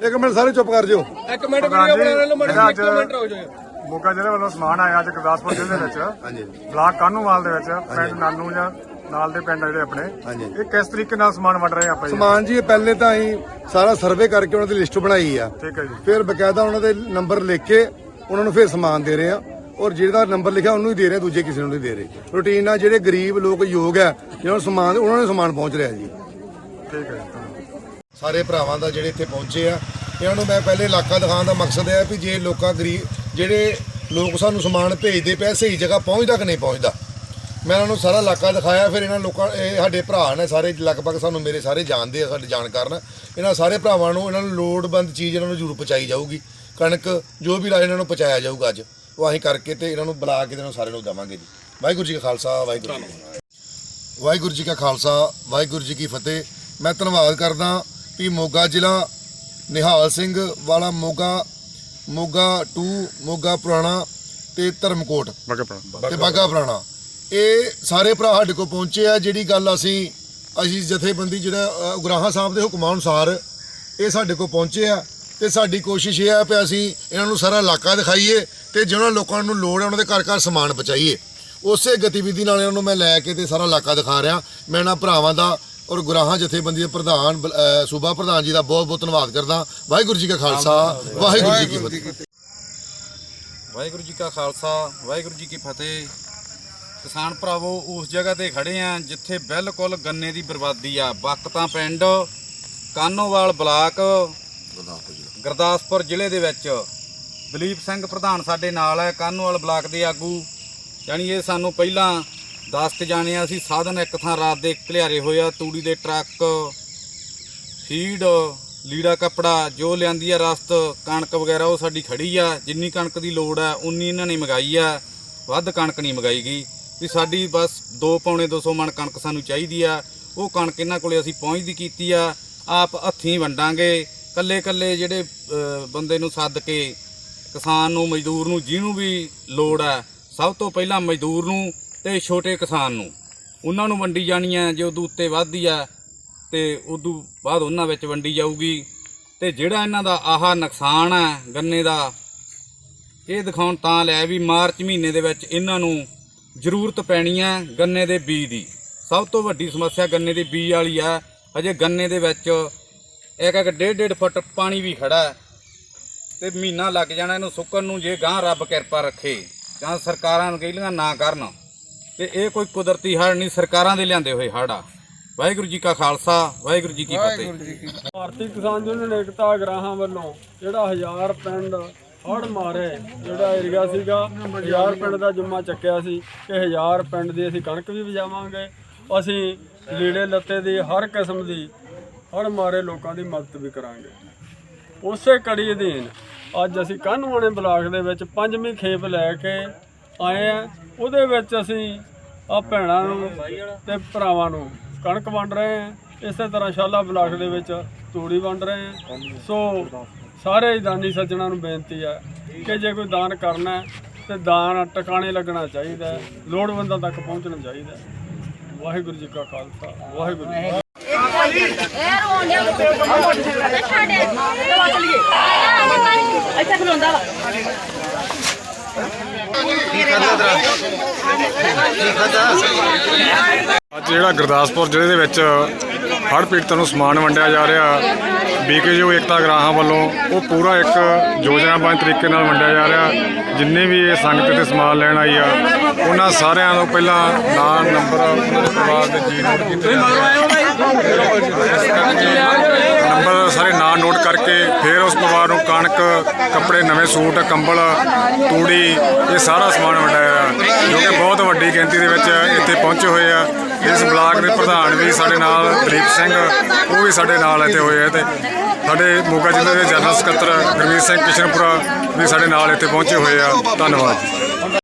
ਇੱਕ ਮਿੰਟ ਸਾਰੇ ਚੁੱਪ ਕਰ ਜਿਓ। ਇੱਕ ਮਿੰਟ ਵੀਡੀਓ ਬਣਾ ਲਓ ਜਿਹੜਾ ਇੱਕ ਮਿੰਟ ਰੁਕ ਜਾਓ। ਮੋਗਾ ਜ਼ਿਲ੍ਹੇ ਵੱਲੋਂ ਸਮਾਨ ਆਇਆ ਅੱਜ ਗੁਰਦਾਸਪੁਰ ਜ਼ਿਲ੍ਹੇ ਦੇ ਵਿੱਚ। ਹਾਂਜੀ। ਬਲਾਕ ਕਾਨੂੰਵਾਲ ਦੇ ਵਿੱਚ ਪਿੰਡ ਨਾਨੂ ਜਾਂ ਨਾਲ ਦੇ ਪਿੰਡ ਜਿਹੜੇ ਆਪਣੇ। ਹਾਂਜੀ। ਇਹ ਕਿਸ ਤਰੀਕੇ ਨਾਲ ਸਮਾਨ ਵੰਡ ਰਹੇ ਆਪਾਂ ਜੀ? ਸਮਾਨ ਜੀ ਇਹ ਪਹਿਲੇ ਤਾਂ ਅਸੀਂ ਸਾਰਾ ਸਰਵੇ ਕਰਕੇ ਉਹਨਾਂ ਦੀ ਲਿਸਟ ਬਣਾਈ ਆ। ਠੀਕ ਹੈ ਜੀ। ਫਿਰ ਬਕਾਇਦਾ ਉਹਨਾਂ ਦੇ ਨੰਬਰ ਲਿਖ ਕੇ ਉਹਨਾਂ ਨੂੰ ਫਿਰ ਸਮਾਨ ਦੇ ਰਹੇ ਆ। ਔਰ ਜਿਹਦਾ ਨੰਬਰ ਲਿਖਿਆ ਉਹਨੂੰ ਹੀ ਦੇ ਰਹੇ ਆ, ਦੂਜੇ ਕਿਸੇ ਨੂੰ ਨਹੀਂ ਦੇ ਰਹੇ। ਰੂਟੀਨ ਨਾਲ ਜਿਹੜੇ ਗਰੀਬ ਲੋਕ ਯੋਗ ਆ ਜਿਹਨਾਂ ਨੂੰ ਸਮਾਨ ਉਹਨਾਂ ਨੂੰ ਸਮਾਨ ਪਹੁੰਚ ਰਿਹਾ ਜੀ। ਠੀਕ ਹੈ। ਸਾਰੇ ਭਰਾਵਾਂ ਦਾ ਜਿਹੜੇ ਇੱਥੇ ਪਹੁੰਚੇ ਆ ਇਹਨਾਂ ਨੂੰ ਮੈਂ ਪਹਿਲੇ ਇਲਾਕਾ ਦਿਖਾਉਣ ਦਾ ਮਕਸਦ ਹੈ ਵੀ ਜੇ ਲੋਕਾਂ ਗਰੀਬ ਜਿਹੜੇ ਲੋਕ ਸਾਨੂੰ ਸਮਾਨ ਭੇਜਦੇ ਪਏ ਸਹੀ ਜਗ੍ਹਾ ਪਹੁੰਚਦਾ ਕਿ ਨਹੀਂ ਪਹੁੰਚਦਾ? ਮੈਂ ਇਹਨਾਂ ਨੂੰ ਸਾਰਾ ਇਲਾਕਾ ਦਿਖਾਇਆ ਫਿਰ ਇਹਨਾਂ ਲੋਕਾਂ ਇਹ ਸਾਡੇ ਭਰਾ ਨੇ ਸਾਰੇ ਲਗਭਗ ਸਾਨੂੰ ਮੇਰੇ ਸਾਰੇ ਜਾਣਦੇ ਆ ਸਾਡੇ ਜਾਣਕਾਰ ਨੇ ਇਹਨਾਂ ਸਾਰੇ ਭਰਾਵਾਂ ਨੂੰ ਇਹਨਾਂ ਨੂੰ ਲੋੜਵੰਦ ਚੀਜ਼ ਇਹਨਾਂ ਨੂੰ ਜ਼ਰੂਰ ਪਹੁੰਚਾਈ ਜਾਊਗੀ। ਕਣਕ ਜੋ ਵੀ ਰਾਜ ਇਹਨਾਂ ਨੂੰ ਪਹੁੰਚਾਇਆ ਜਾਊਗਾ ਅੱਜ ਉਹ ਅਸੀਂ ਕਰਕੇ ਤੇ ਇਹਨਾਂ ਨੂੰ ਬੁਲਾ ਕੇ ਇਹਨਾਂ ਨੂੰ ਸਾਰਿਆਂ ਨੂੰ ਦੇਵਾਂਗੇ ਜੀ। ਵਾਹਿਗੁਰੂ ਜੀ ਕਾ ਖਾਲਸਾ ਵਾਹਿਗੁਰੂ ਜੀ ਕੀ ਫਤਿਹ। ਵਾਹਿਗੁਰੂ ਜੀ ਕਾ ਖਾਲਸਾ ਵਾਹਿਗੁਰੂ ਜੀ ਕੀ ਫਤਿਹ। ਮੈਂ ਧੰਨਵਾਦ ਕਰਦਾ ਵੀ ਮੋਗਾ ਜ਼ਿਲ੍ਹਾ ਨਿਹਾਲ ਸਿੰਘ ਵਾਲਾ ਮੋਗਾ ਮੋਗਾ 2 ਮੋਗਾ ਪੁਰਾਣਾ ਤੇ ਧਰਮਕੋਟ। ਆਪਣਾ ਤੇ ਬਾਗਾ ਪੁਰਾਣਾ। ਇਹ ਸਾਰੇ ਭਰਾ ਸਾਡੇ ਕੋਲ ਪਹੁੰਚੇ ਆ ਜਿਹੜੀ ਗੱਲ ਅਸੀਂ ਅਸੀਂ ਜਥੇਬੰਦੀ ਜਿਹੜਾ ਉਗਰਾਹਾਂ ਸਾਹਿਬ ਦੇ ਹੁਕਮਾਂ ਅਨੁਸਾਰ ਇਹ ਸਾਡੇ ਕੋਲ ਪਹੁੰਚੇ ਆ। ਤੇ ਸਾਡੀ ਕੋਸ਼ਿਸ਼ ਇਹ ਆ ਕਿ ਅਸੀਂ ਇਹਨਾਂ ਨੂੰ ਸਾਰਾ ਇਲਾਕਾ ਦਿਖਾਈਏ ਤੇ ਜਿਹਨਾਂ ਲੋਕਾਂ ਨੂੰ ਲੋੜ ਹੈ ਉਹਨਾਂ ਦੇ ਘਰ ਘਰ ਸਮਾਨ ਪਹੁੰਚਾਈਏ। ਉਸੇ ਗਤੀਵਿਧੀ ਨਾਲ ਇਹਨਾਂ ਨੂੰ ਮੈਂ ਲੈ ਕੇ ਤੇ ਸਾਰਾ ਇਲਾਕਾ ਦਿਖਾ ਰਿਹਾ। ਮੈਂ ਇਹਨਾਂ ਭਰਾਵਾਂ ਦਾ ਔਰ ਗੁਰਾਹਾਂ ਜਥੇਬੰਦੀ ਦੇ ਪ੍ਰਧਾਨ ਸੂਬਾ ਪ੍ਰਧਾਨ ਜੀ ਦਾ ਬਹੁਤ ਬਹੁਤ ਧੰਨਵਾਦ ਕਰਦਾ। ਵਾਹਿਗੁਰੂ ਜੀ ਕਾ ਖਾਲਸਾ, ਵਾਹਿਗੁਰੂ ਜੀ ਕੀ ਫਤਿਹ। ਵਾਹਿਗੁਰੂ ਜੀ ਕਾ ਖਾਲਸਾ, ਵਾਹਿਗੁਰੂ ਜੀ ਕੀ ਫਤਿਹ। ਕਿਸਾਨ ਭਰਾਵੋ, ਉਸ ਜਗ੍ਹਾ ਤੇ ਖੜੇ ਆ ਜਿੱਥੇ ਬਿਲਕੁਲ ਗੰਨੇ ਦੀ ਬਰਬਾਦੀ ਆ। ਬਕਤਾ ਪਿੰਡ ਕਾਨੋਵਾਲ ਬਲਾਕ ਗੁਰਦਾਸਪੁਰ ਜ਼ਿਲ੍ਹੇ ਦੇ ਵਿੱਚ। ਦਲੀਪ ਸਿੰਘ ਪ੍ਰਧਾਨ ਸਾਡੇ ਨਾਲ ਹੈ, ਕਾਨੋਵਾਲ ਬਲਾਕ ਦੇ ਆਗੂ। ਯਾਨੀ ਇਹ ਸਾਨੂੰ ਪਹਿਲਾਂ ਦੱਸ ਕੇ ਜਾਣੇ ਆ, ਅਸੀਂ ਸਾਧਨ ਇੱਕ ਥਾਂ ਰਾਤ ਦੇ ਘਲਿਆਰੇ ਹੋਏ ਆ, ਤੂੜੀ ਦੇ ਟਰੱਕ, ਫੀਡ, ਲੀੜਾ ਕੱਪੜਾ, ਜੋ ਲਿਆਂਦੀ ਆ ਰਸਤ, ਕਣਕ ਵਗੈਰਾ, ਉਹ ਸਾਡੀ ਖੜੀ ਆ। ਜਿੰਨੀ ਕਣਕ ਦੀ ਲੋੜ ਆ, ਉਨੀ ਇਹਨਾਂ ਨੇ ਮੰਗਾਈ ਆ। ਵੱਧ ਕਣਕ ਨਹੀਂ ਮੰਗਾਈ ਗਈ। ਵੀ ਸਾਡੀ ਬਸ 2 ਪੌਣੇ 200 ਮਣ ਕਣਕ ਸਾਨੂੰ ਚਾਹੀਦੀ ਆ। ਉਹ ਕਣਕ ਇਹਨਾਂ ਕੋਲੇ ਅਸੀਂ ਪਹੁੰਚਦੀ ਕੀਤੀ ਆ। ਆਪ ਹੱਥੀਂ ਵੰਡਾਂਗੇ। ਕੱਲੇ ਕੱਲੇ ਜਿਹੜੇ ਬੰਦੇ ਨੂੰ ਸੱਦ ਕੇ, ਕਿਸਾਨ ਨੂੰ, ਮਜ਼ਦੂਰ ਨੂੰ, ਜਿਹਨੂੰ ਵੀ ਲੋੜ ਆ, ਸਭ ਤੋਂ ਪਹਿਲਾਂ ਮਜ਼ਦੂਰ ਨੂੰ ਤੇ ਛੋਟੇ ਕਿਸਾਨ ਨੂੰ। ਉਹਨਾਂ ਨੂੰ ਵੰਡੀ ਜਾਣੀ ਹੈ, ਜੇ ਉਦੋਂ ਉੱਤੇ ਵੱਧਦੀ ਆ ਤੇ ਉਦੋਂ ਬਾਅਦ ਉਹਨਾਂ ਵਿੱਚ ਵੰਡੀ ਜਾਊਗੀ। ਤੇ ਜਿਹੜਾ ਇਹਨਾਂ ਦਾ ਆਹਾ ਨੁਕਸਾਨ ਹੈ ਗੰਨੇ ਦਾ, ਇਹ ਦਿਖਾਉਣ ਤਾਂ ਲਿਆ ਵੀ ਮਾਰਚ ਮਹੀਨੇ ਦੇ ਵਿੱਚ ਇਹਨਾਂ ਨੂੰ ਜ਼ਰੂਰਤ ਪੈਣੀ ਹੈ ਗੰਨੇ ਦੇ ਬੀਜ ਦੀ। ਸਭ ਤੋਂ ਵੱਡੀ ਸਮੱਸਿਆ ਗੰਨੇ ਦੇ ਬੀਜ ਵਾਲੀ ਆ ਅਜੇ ਗੰਨੇ ਦੇ ਵਿੱਚ ਇੱਕ ਇੱਕ ਡੇਢ ਡੇਢ ਫੁੱਟ ਪਾਣੀ ਵੀ ਖੜਾ ਹੈ। ਤੇ ਮਹੀਨਾ ਲੱਗ ਜਾਣਾ ਇਹਨੂੰ ਸੁੱਕਣ ਨੂੰ, ਜੇ ਗਾਂ ਰੱਬ ਕਿਰਪਾ ਰੱਖੇ ਜਾਂ ਸਰਕਾਰਾਂ ਅਣਗਹਿਲੀਆਂ ਨਾ ਕਰਨ। ਤੇ ਇਹ ਕੋਈ ਕੁਦਰਤੀ ਹੜ੍ਹ ਨਹੀਂ, ਸਰਕਾਰਾਂ ਦੇ ਲਿਆਂਦੇ ਹੋਏ ਹੜ੍ਹ ਆ। ਵਾਹਿਗੁਰੂ ਜੀ ਕਾ ਖਾਲਸਾ, ਵਾਹਿਗੁਰੂ ਜੀ ਕੀ ਫਤਿਹ। ਭਾਰਤੀ ਕਿਸਾਨ ਯੂਨੀਅਨ ਏਕਤਾ ਗਰਾਹਾਂ ਵੱਲੋਂ ਜਿਹੜਾ ਹਜ਼ਾਰ ਪਿੰਡ ਹੜ ਮਾਰੇ, ਜਿਹੜਾ ਏਰੀਆ ਸੀਗਾ, ਹਜ਼ਾਰ ਪਿੰਡ ਦਾ ਜੁਮਾ ਚੱਕਿਆ ਸੀ ਕਿ ਹਜ਼ਾਰ ਪਿੰਡ ਦੀ ਅਸੀਂ ਕਣਕ ਵੀ ਵਜਾਵਾਂਗੇ ਅਸੀਂ ਲੀੜੇ ਲੱਤੇ ਦੀ ਹਰ ਕਿਸਮ ਦੀ ਹੜ ਮਾਰੇ ਲੋਕਾਂ ਦੀ ਮਦਦ ਵੀ ਕਰਾਂਗੇ। ਉਸੇ ਕੜੀ ਅਧੀਨ ਅੱਜ ਅਸੀਂ ਕਾਨੂੰਨੇ ਬਲਾਕ ਦੇ ਵਿੱਚ ਪੰਜਵੀਂ ਖੇਪ ਲੈ ਕੇ ਆਏ ਆ ਉਹਦੇ ਵਿੱਚ ਅਸੀਂ ਆ ਭੈਣਾਂ ਨੂੰ ਤੇ ਭਰਾਵਾਂ ਨੂੰ ਕਣਕ ਵੰਡ ਰਹੇ ਆ ਇਸੇ ਤਰ੍ਹਾਂ ਸ਼ਾਲਾ ਬਲਾਕ ਦੇ ਵਿੱਚ ਤੂੜੀ ਵੰਡ ਰਹੇ ਆ ਸੋ ਸਾਰੇ ਹੀ ਦਾਨੀ ਸੱਜਣਾ ਨੂੰ ਬੇਨਤੀ ਹੈ ਕਿ ਜੇ ਕੋਈ ਦਾਨ ਕਰਨਾ ਹੈ ਤੇ ਦਾਨ ਟਿਕਾਣੇ ਲੱਗਣਾ ਚਾਹੀਦਾ ਹੈ ਲੋੜਵੰਦਾਂ ਤੱਕ ਪਹੁੰਚਣਾ ਚਾਹੀਦਾ ਹੈ। ਵਾਹਿਗੁਰੂ ਜੀ ਕਾ ਖਾਲਸਾ ਵਾਹਿਗੁਰੂ ਜੀ ਕੀ ਫਤਿਹ। ਇਹ ਅੱਜ ਜਿਹੜਾ ਗੁਰਦਾਸਪੁਰ ਜ਼ਿਲ੍ਹੇ ਦੇ ਵਿੱਚ ਹੜ੍ਹ ਪੀੜਤਾਂ ਨੂੰ ਸਮਾਨ ਵੰਡਿਆ ਜਾ ਰਿਹਾ, ਬੀਕੇਯੂ ਏਕਤਾ ਗ੍ਰਾਹਾਂ ਵੱਲੋਂ ਉਹ ਪੂਰਾ ਇੱਕ ਯੋਜਨਾਬੱਧ ਤਰੀਕੇ ਨਾਲ ਵੰਡਿਆ ਜਾ ਰਿਹਾ, ਜਿੰਨੇ ਵੀ ਇਹ ਸੰਗਤ ਤੇ ਸਮਾਨ ਲੈਣ ਆਈ ਆ, ਉਹਨਾਂ ਸਾਰਿਆਂ ਨੂੰ ਪਹਿਲਾਂ ਨਾਮ ਨੰਬਰ ਉਹਨਾਂ ਦੇ ਪਰਿਵਾਰ ਦੇ ਜੀ ਨੋਟ ਕੀਤੇ ਨੰਬਰ ਸਾਰੇ ਨਾਂ ਨੋਟ ਕਰਕੇ ਫਿਰ ਉਸ ਪਰਿਵਾਰ ਨੂੰ ਕਣਕ, ਕੱਪੜੇ, ਨਵੇਂ ਸੂਟ, ਕੰਬਲ, ਤੂੜੀ, ਇਹ ਸਾਰਾ ਸਮਾਨ ਵੰਡਾਇਆ ਜੋ ਕਿ ਬਹੁਤ ਵੱਡੀ ਗਿਣਤੀ ਦੇ ਵਿੱਚ ਇੱਥੇ ਪਹੁੰਚੇ ਹੋਏ ਆ। ਇਸ ਬਲਾਕ ਦੇ ਪ੍ਰਧਾਨ ਵੀ ਸਾਡੇ ਨਾਲ, ਦਲੀਪ ਸਿੰਘ, ਉਹ ਵੀ ਸਾਡੇ ਨਾਲ ਇੱਥੇ ਹੋਏ ਆ ਤੇ ਸਾਡੇ ਮੋਗਾ ਜ਼ਿਲ੍ਹੇ ਦੇ ਜਨਰਲ ਸਕੱਤਰ ਗੁਰਮੀਤ ਸਿੰਘ ਕਿਸ਼ਨਪੁਰਾ ਵੀ ਸਾਡੇ ਨਾਲ ਇੱਥੇ ਪਹੁੰਚੇ ਹੋਏ ਆ। ਧੰਨਵਾਦ।